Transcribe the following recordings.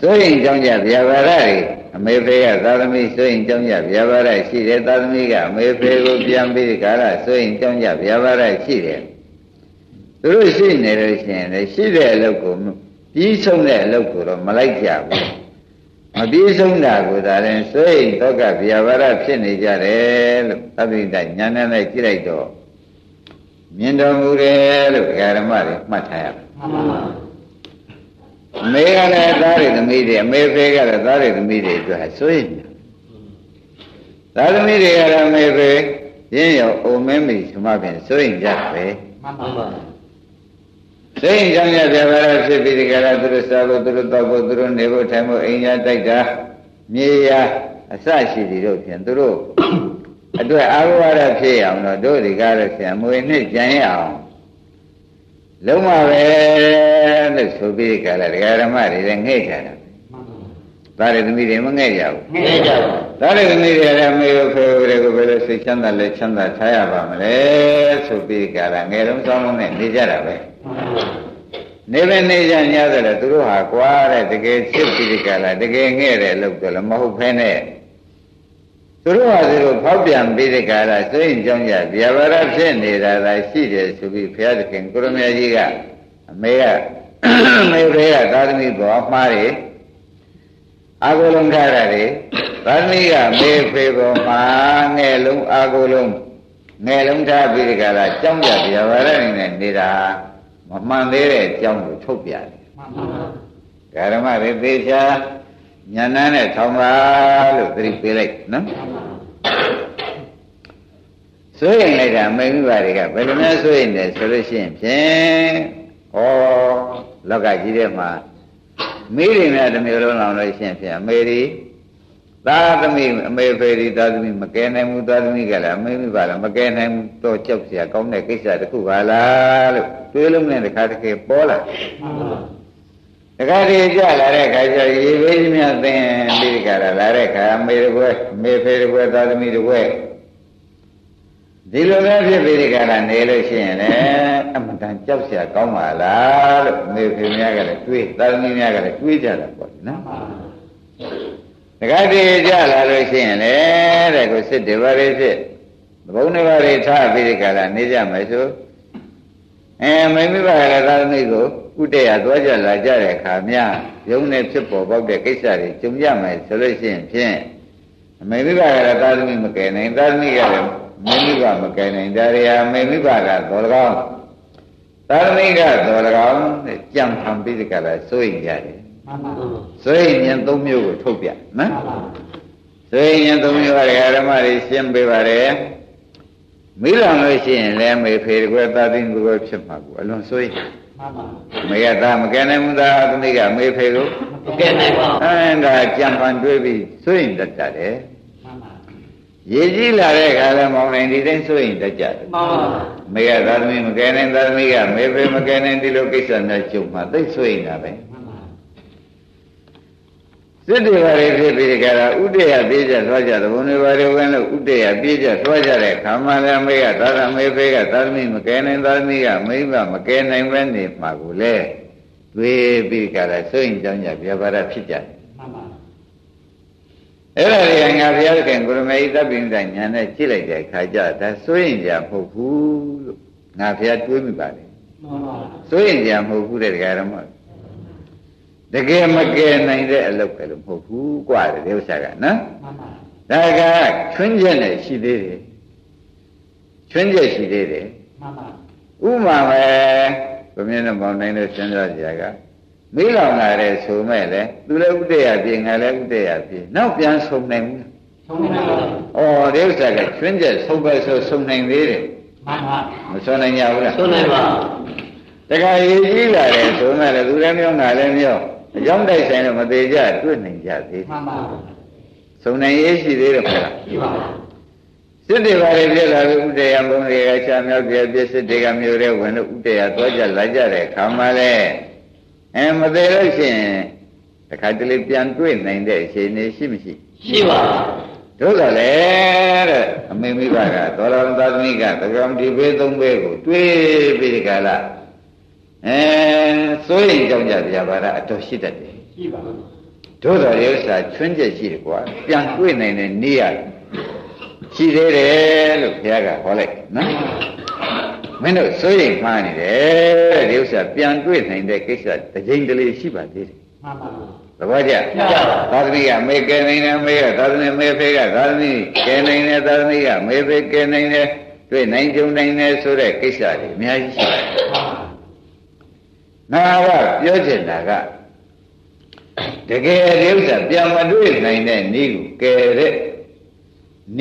စိုးရင်ကြောင့်ကြဗျာပါဒတွေအမေဖေကသာသမီစိုးရင်ကြောင့်ကြဗျာပါဒရှိတယ်သာသမီကအမေဖေကိုပြန်ပြီးကာလစိုးရင်ကြောင့်ကြဗျာပါဒရှိတယ်သူတို့ရှိနေလို့ရှိရင်လည်းရှိတဲ့အလုပ်ကိုပြီးဆုံးတဲ့အလုပ်ကိုတော့မလိုက်ကြဘူးမပြီးဆုံးတာကိုဒါလည်းစိုးရင်တော့ကဗျာပါဒဖြစ်နေကြတယ်လို့သဗ္ဗိတညာနဲ့နဲ့ကြည့်လိုက်တော့မြင်တော်မူတယ်လို့ဓမ္မတွေမှတ်ထားရမယ်မှန်ပါပါ အမေကလည်းသားရသမီးတွေအမေဖေကလည်းသားရသမီးတွေအတွက်စိုးရင်သားသမီးတွေကလည်းအမေဖေရင်းရောအုံမင်းမိသမဖြင့်စိုးရင်ကြပဲမှန်ပါပါစိုးရင်ကြောင့်ရပြပါရဖြစ်ပြီးဒီကရသူတို့စားဖို့သူတို့တော့ဖို့သူတို့နေဖို့ထိုင်ဖို့အိမ်ရတိုက်တာမြေရအစရှိသည်တို့ဖြင့်သူတို့အတွက်အာဝရဖြစ်အောင်တော့တို့ဒီကားလို့ဆရာမွေနှစ်ကြံရအောင် လုံးဝပဲလို့ဆိုပြီးကြလားဒကာဓမ္မတွေလည်းငဲ့ကြတာမှန်ပါသားရသမီးတွေမငဲ့ကြဘူးငဲ့ကြပါသားရသမီးတွေလည်းမေကိုဖေကိုတွေကိုဘယ်လိုစိတ်ချမ်းသာလဲချမ်းသာထားရပါမလဲဆိုပြီးကြလားငယ်လုံးစောင်းလုံးနဲ့နေကြတာပဲမှန်ပါနေပဲနေကြညဆိုတော့သူတို့ဟာကွာတဲ့တကယ်ချစ်ပြီးကြလားတကယ်ငဲ့တယ်လို့ပြောလည်းမဟုတ်ဖ ೇನೆ သူတို့ဟာသူတို့ဖောက်ပြန်ပြီးတဲ့ကာလစိတ်ကြောင့်ကြဗျာပါဒဖြစ်နေတာသာရှိတယ်ဆိုပြီးဘုရားသခင်ကိုရမကြီးကအမေကအမေတွေကသာသမီဘောမှားတယ်အာဟုလုံးထားရတယ်သာသမီကမေဖေဘောမှာငဲ့လုံးအာဟုလုံးငဲ့လုံးထားပြီးတဲ့ကာလကြောင့်ကြဗျာပါဒနေနဲ့နေတာမမှန်သေးတဲ့အကြောင်းကိုထုတ်ပြတယ်မှန်ပါပါဓမ္မတွေသေချာ ညာဏနဲ့ထောင်ပါလို့သတိပေးလိုက်နော်ဆိုရင်လိုက်တာမိမိပါတွေကဘယ်လိုများဆိုရင်လဲဆိုလို့ရှိရင်ဖြင့်ဩလောကကြီးထဲမှာမိတွေများတစ်မျိုးလုံးလောင်လို့ရှိရင်ဖြင့်အမေတွေသာသမီအမေဖေတွေသာသမီမကဲနိုင်ဘူးသာသမီကလည်းအမေမိပါလားမကဲနိုင်ဘူးတော့ကြောက်เสียကောင်းတဲ့ကိစ္စတစ်ခုပါလားလို့တွေးလုံးနဲ့တစ်ခါတစ်ခေပေါ်လာ မှန်ပါ တခါတည်းကြလာတဲ့ခါကျရေဘေးမြသင်ပြီးကြလာလာတဲ့ခါမေတပွဲမေဖေတပွဲသာသမီတပွဲဒီလိုပဲဖြစ်ပြီးဒီကရနေလို့ရှိရင်လည်းအမှန်တန်ကြောက်စရာကောင်းပါလားလို့မေဖေများကလည်းတွေးသာသမီများကလည်းတွေးကြတာပေါ့နော်တခါတည်းကြလာလို့ရှိရင်လည်းတဲ့ကိုစစ်တွေပါလေစစ်ဘုံတွေပါလေထားပြီးဒီကရနေကြမယ်ဆို အဲမိမိပါကလည်းသာသမီကိုကုတ္တရာသွားကြလာကြတဲ့အခါများယုံနဲ့ဖြစ်ပေါ်ပေါက်တဲ့ကိစ္စတွေကြုံရမယ်ဆိုလို့ရှိရင်ဖြင့်အမေမိဘကလည်းသာသမီမကယ်နိုင်သာသမီကလည်းမိမိဘမကယ်နိုင်ဒါရီဟာမေမိဘကသောလကောင်းသာသမီကသောလကောင်းတဲ့ကြံဖန်ပြီးဒီကလာစိုးရင်ရတယ်မှန်ပါစိုးရင်ဉာဏ်သုံးမျိုးကိုထုတ်ပြနော်မှန်ပါစိုးရင်ဉာဏ်သုံးမျိုးကဓမ္မတွေရှင်းပေးပါတယ် မိလောင်လို့ရှိရင်လည်းမေဖေတကွယ်သာသမီကိုဖြစ်မှာကိုအလွန်စိုးရင်မှန်ပါမေကသာမကယ်နိုင်ဘူးသာသမီးကမေဖေကိုမကဲနိုင်ပါဘူးအဲဒါကြံပန်တွေးပြီးဆိုရင်တတ်တယ်မှန်ပါရေကြီးလာတဲ့အခါလဲမောင်နိုင်ဒီတိုင်းဆိုရင်တတ်ကြတယ်မှန်ပါမေကသာသမီမကယ်နိုင်သာသမီကမေဖေမကယ်နိုင်ဒီလိုကိစ္စနဲ့ကြုံမှာသိဆိုရင်တာပဲမှန်ပါ စစ်တွေပါလေဖြစ်ပြီးကြတာဥတ္တရပြေးကြသွားကြတယ်ဘုံတွေပါလေဝင်လို့ဥတ္တရပြေးကြသွားကြတဲ့ခါမှလည်းမေကသာသမေဖေကသာသမီမကယ်နိုင်သာသမီကမိမမကယ်နိုင်ပဲနေမှာကိုလေတွေးပြီးကြတာဆိုရင်ကြောင့်ကြပြပါရဖြစ်ကြတယ်မှန်ပါအဲ့ဒါတွေကငါဘုရားခင်ကိုရမေသဗ္ဗိညညာနဲ့ကြည့်လိုက်တဲ့အခါကျဒါစိုးရင်ကြမဟုတ်ဘူးလို့ငါဘုရားတွေးမိပါလေမှန်ပါစိုးရင်ကြမဟုတ်ဘူးတဲ့တရားတော်မှာတ ကယ်မကယ်နိုင်တဲ့အလုပ်ပဲလို့မဟုတ်ဘူးกว่าတဲ့ဒီဥစ္စာကနော် မှန်ပါ ဒါကချွင်းချက်နဲ့ရှိသေးတယ်ချွင်းချက်ရှိသေးတယ် မှန်ပါ ဥမာပဲဘုမြင့်နဲ့ပေါင်းနိုင်တဲ့စဉ်းစားကြရကမိလောင်လာတဲ့ဆိုမဲ့လေသူလည်းဥတ္တရာပြင်ငါလည်းဥတ္တရာပြင်နောက်ပြန်ဆုံးနိုင်ဘူး ဆုံးနိုင်ပါဘူး ။အော်ဒီဥစ္စာကချွင်းချက်ဆုံးပဲဆိုဆုံးနိုင်သေးတယ် မှန်ပါ ။မဆုံးနိုင်ကြဘူးလား ဆုံးနိုင်ပါ ။တခါရေးကြီးလာတယ်ဆိုမှလည်းသူလည်းမျိုးငါလည်းမျိုး အကြောင်းတိုက်ဆိုင်တော့မသေးကြတွေ့နိုင်ကြသေးမှန်ပါ။ဆုံးနိုင်ရေးရှိသေးတယ်မလားဒီပါ။စစ်တွေပါလေပြက်လာပြီဥတယဘုံတွေကချာမြောက်ပြပြစစ်တွေကမျိုးတဲ့ဝင်လို့ဥတယသွားကြလာကြတဲ့ခါမှလည်းအဲမသေးလို့ရှိရင်တခါတလေပြန်တွေ့နိုင်တဲ့အချိန်နေရှိမရှိရှိပါတို့ကလည်းတဲ့အမေမိဘကသောရံသာသမီကသကံဒီဘေးသုံးဘေးကိုတွေးပြီးဒီကလာ အဲစိုးရင်ကြောင့်ကြပြပါလားအတော်ရှိတတ်တယ်ရှိပါတို့တော်ရဲ့ဥစ္စာချွင်းချက်ရှိတယ်ကွာပြန်တွေ့နိုင်တဲ့နေရရှိသေးတယ်လို့ဘုရားကဟောလိုက်နော်မင်းတို့စိုးရိမ်မှားနေတယ်ဒီဥစ္စာပြန်တွေ့နိုင်တဲ့ကိစ္စတစ်ချိန်တလေရှိပါသေးတယ်မှန်ပါသဘောကျသာသမီကမေကဲနိုင်တယ်မေကသာသမီမေဖေကသာသမီကဲနိုင်တယ်သာသမီကမေဖေကဲနိုင်တယ်တွေ့နိုင်ကြုံနိုင်တယ်ဆိုတဲ့ကိစ္စတွေအများကြီးရှိတယ် ငါကပြောချင်တာကတကယ်ဒီဥစ္စာပြန်မတွေ့နိုင်တဲ့ဤကိုကယ်တဲ့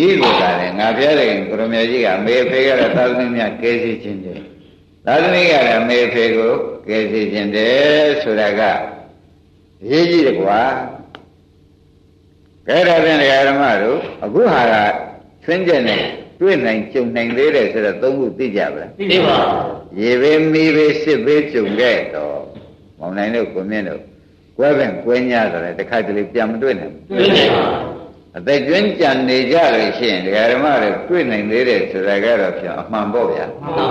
ဤကိုကလည်းငါပြောတဲ့ကိုရမကြီးကမေဖေကလည်းသာသမီများကဲစီခြင်းတယ်သာသမီကလည်းမေဖေကိုကဲစီခြင်းတယ်ဆိုတာကရေးကြည့်တယ်ကွာကဲဒါဖြင့်ဒကာဓမ္မတို့အခုဟာကချွင်းချက်နဲ့တွေ့ နိုင်ကြုံနိုင်သေးတယ်ဆိုတော့သုံးခုသိကြပါလားသိပါရေဘေးမီးဘေးစစ်ဘေးကြုံခဲ့တော့မောင်နိုင်တို့ကိုမြင့်တို့ကွဲပင်ကွဲညာဆိုတယ်တခါတလေပြန်မတွေ့နိုင်ဘူးသိနေပါအသက်ကျွမ်းကြံနေကြလို့ရှိရင်ဒကာဓမ္မတို့တွေ့နိုင်သေးတယ်ဆိုတာကတော့ပြန်အမှန်ပေါ့ဗျာမှန်ပါ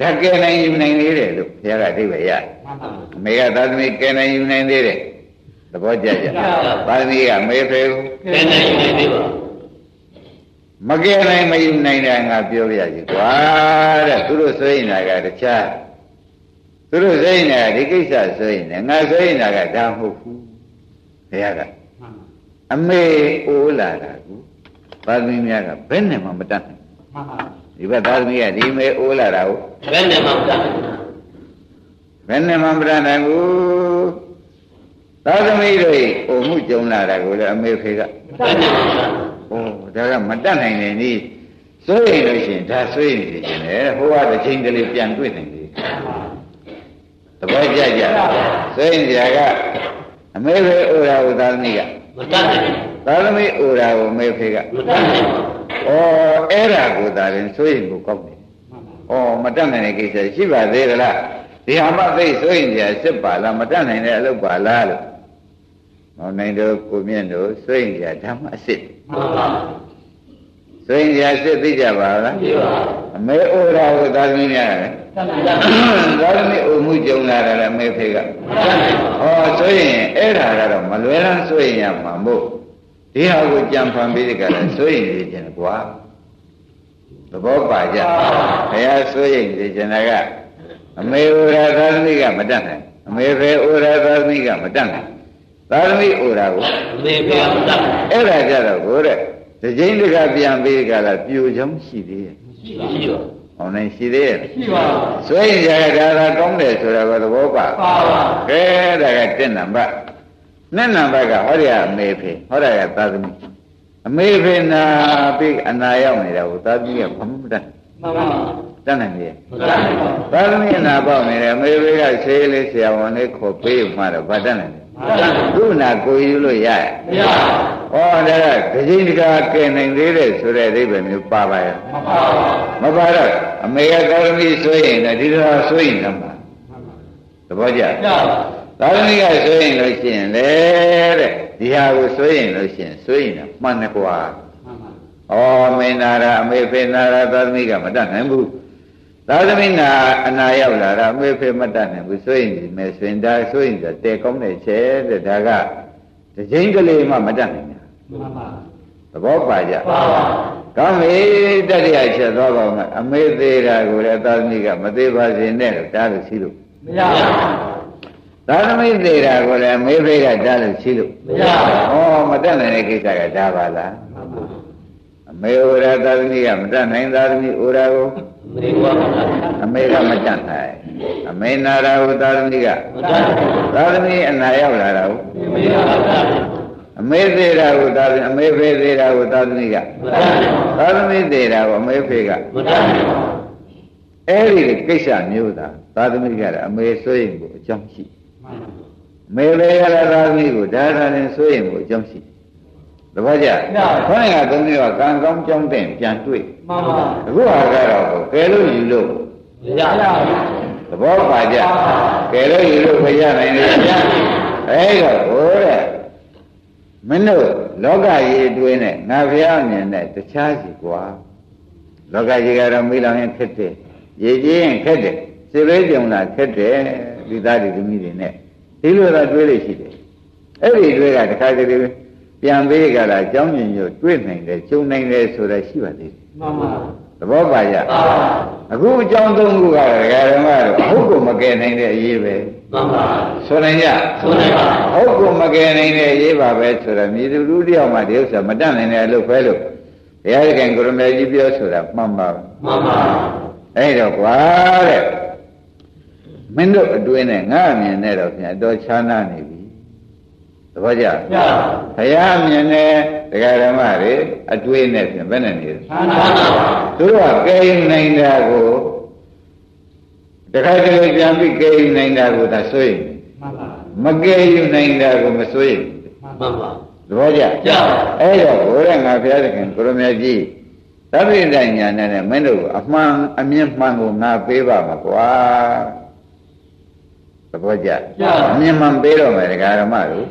ဒါကဲနိုင်ယူနိုင်သေးတယ်လို့ဘုရားကအဓိပ္ပာယ်ရတယ်မှန်ပါအမေကသာသမီကယ်နိုင်ယူနိုင်သေးတယ်သဘောကျကြသာသမီကမေဖေကိုကဲနိုင်နေသေးပါ မကယ်နိုင်မယူနိုင်တာငါပြောပြစီကွာတဲ့သူတို့ဆိုရင်တာကတခြားသူတို့ဆိုရင်တာဒီကိစ္စဆိုရင်လည်းငါဆိုရင်တာကဒါမဟုတ်ဘူးဘုရားကမှန်ပါအမေအိုးလာတာကူသာသမီများကဘယ်နဲ့မှမတတ်နိုင်မှန်ပါဒီဘက်သာသမီကဒီမေအိုးလာတာကိုဘယ်နဲ့မှမတတ်ဘယ်နဲ့မှမတတ်နိုင်ဘူးသာသမီတို့အိုမှုကြုံလာတာကိုလည်းအမေဖေကဘယ်နဲ့မှမတတ်။ဩ ဒါကမတတ်နိုင်နေနီးစိုးရင်လို့ရှိရင်ဒါစိုးရင်နေခြင်းလေဟိုကတစ်ချိန်တလေပြန်တွေ့နိုင်တယ်။သဘောကျကြ။စိုးရင်ကြာကအမေဖေဩရာကိုသာသမီကမတတ်နိုင်သာသမီဩရာကိုအမေဖေကမတတ်နိုင်ဩအဲ့ဒါကိုသာရင်စိုးရင်ကိုကောက်တယ်မှန်ပါ။ဩမတတ်နိုင်တဲ့ကိစ္စရှိပါသေးသလား။ဒီဟာမှသိစိုးရင်ကြာစစ်ပါလားမတတ်နိုင်တဲ့အလုပ်ပါလားလို့။ မောင်နိုင်တို့ကိုမြင့်တို့စိုးရင်ကြာဓမ္မအစ်စ်မှန်ပါဆိုရင်ကြာစစ်သိကြပါလားသိပါအမေဩရာကိုသာသမီများတယ်တတ်နိုင်တတ်သာသမီအိုမှုကြုံလာတယ်လည်းအမေဖေကနိုင်ပါဟောဆိုရင်အဲ့ဒါကတော့မလွယ်လန်းဆိုရင်ရမှာမို့ဒီဟာကိုကြံဖန်ပြီးဒီကလည်းဆိုရင်နေခြင်းကွာသဘောပါကြဘုရားဆိုရင်နေခြင်းကအမေဩရာသာသမီကမတတ်နိုင်အမေဖေဩရာသာသမီကမတတ်နိုင် သာသမီဩရာကိုမေပြမတတ်အဲ့ဒါကြတော့ကိုတဲ့ဒီချိန်တကပြန်ပြီးဒီကလာပြိုချောင်းရှိသေးရဲ့ရှိပါရှိပါဟောနေရှိသေးရဲ့ရှိပါဆိုရင်ကြာဒါသာကောင်းတယ်ဆိုတော့သဘောပါပါပါကဲဒါကတက်နံပါတ်နှစ်နံပါတ်ကဟောဒီကအမေဖေဟောဒါကသာသမီအမေဖေနာပြီးအနာရောက်နေတာကိုသာသမီကဘာမှမတတ်မှန်ပါတတ်နိုင်လေမတတ်နိုင်ပါသာသမီအနာပေါက်နေတယ်အမေဖေကဆေးလေးဆရာဝန်လေးခေါ်ပေးမှတော့ဗတ်တတ်နိုင်တယ်မတတ်နိုင် သူ့နာကိုယူလို့ရရဲ့မရဟောဒါကဒိဋ္ဌိတကာကဲနိုင်သေးတယ်ဆိုတဲ့အဓိပ္ပာယ်မျိုးပါပါရဲ့မပါပါမပါတော့အမေကသာသမီဆိုရင်လည်းဒီလိုဆိုရင်တော့မှာသဘောကျရပါသာသမီကဆိုရင်လို့ရှိရင်လေတဲ့ဒီဟာကိုဆိုရင်လို့ရှိရင်ဆိုရင်တော့မှန်တယ်ကွာမှန်ပါဩမင်းနာရာအမေဖေနာရာသာသမီကမတတ်နိုင်ဘူး သာသမီနာအနာရောက်လာတာအမေဖေမတတ်နိုင်ဘူးဆိုရင်ဒီမဲ့ဆိုရင်ဒါဆိုရင်တော့တဲကောင်းတဲ့ချဲတဲ့ဒါကတစ်ချိန်ကလေးမှမတတ်နိုင်ဘူးမှန်ပါသဘောပါကြပါပါကောင်းပြီတတိယချက်သောကောင်ကအမေသေးတာကိုလည်းသာသမီကမသေးပါစေနဲ့လို့တားလို့ရှိလို့မရပါသာသမီသေးတာကိုလည်းအမေဖေးကတားလို့ရှိလို့မရပါဩမတတ်နိုင်တဲ့ကိစ္စကဒါပါလားမှန်ပါအမေဩရာသာသမီကမတတ်နိုင်သာသမီဩရာကိုမေဘဝမတတ် အမေကမတတ်နိုင်အမေနာရာကိုသာသမီကမတတ်သာသမီအနာရောက်လာတာကိုမေဘဝမတတ်အမေသေးတာကိုသာသမီအမေဖေးသေးတာကိုသာသမီကမတတ်သာသမီသေးတာကိုအမေဖေးကမတတ်အဲ့ဒီကိစ္စမျိုးသာသာသမီကလည်းအမေဆိုရင်ကိုအကြောင်းရှိမေလေးရတဲ့သာသမီကိုဒါသာရင်ဆိုရင်ကိုအကြောင်းရှိတပည့်ကြခေါင်းကသုံးမျိုးကကံကောင်းကြောင်းတဲ့ပြန်တွေ့ မှန်ပါအခုဟာကတော့ကဲလို့ယူလို့မရပါသဘောပါကြကဲလို့ယူလို့ခရနိုင်တယ်ဗျာအဲ့တော့ဟိုတဲ့မင်းတို့လောကကြီးအတွင်းနဲ့ငါဖျားမြင်တဲ့တခြားစီကွာလောကကြီးကတော့မိလောင်ရင်ခက်တယ်ရေကြီးရင်ခက်တယ်စေလေးကြုံလာခက်တယ်ဒီသားတွေဒီမိတွေနဲ့ဒီလိုသာတွေးလို့ရှိတယ်အဲ့ဒီတွေကတခါတည်း ပြန်ပေးကြတာအကြောင်းညင်ညို့တွေ့နိုင်တယ်ကျုံနိုင်တယ်ဆိုတာရှိပါသေးတယ်မှန်ပါသဘောပါကြအခုအကြောင်းသုံးခုကဒကာဓမ္မတို့ဟုတ်ကိုမကယ်နိုင်တဲ့အရေးပဲမှန်ပါဆိုနိုင်ကြဆိုနိုင်ပါဟုတ်ကိုမကယ်နိုင်တဲ့အရေးပါပဲဆိုတော့မြေသူလူတယောက်မှဒီဥစ္စာမတတ်နိုင်တဲ့အလုပ်ပဲလို့ဘုရားသခင်ကိုရမေကြီးပြောဆိုတာမှန်ပါပဲမှန်ပါအဲ့တော့ကွာတဲ့မင်းတို့အတွင်းနဲ့ငါအမြင်နဲ့တော့ပြန်တော့ချာနာနေပြီသ ဘောကျရဘုရားအမြင်နဲ့တရားဓမ္မတွေအတွင်းနဲ့ပြန်ဘယ်နဲ့နေလဲသာနာပါသူတို့ကကဲနိုင်တာကိုတခါတလေပြန်ပြီးကဲနိုင်တာကိုသာဆိုရင်မှန်ပါမကဲယူနိုင်တာကိုမဆိုရင်မှန်ပါသဘောကျရအဲ့တော့ဘုရားငါဘုရားသခင်ကိုရမကြီးသဗ္ဗိတညာနဲ့မင်းတို့အမှန်အမြင်မှန်ကိုငါပေးပါမှာကွာသဘောကျရအမြင်မှန်ပေးတော့မယ်ဒကာဓမ္မတို့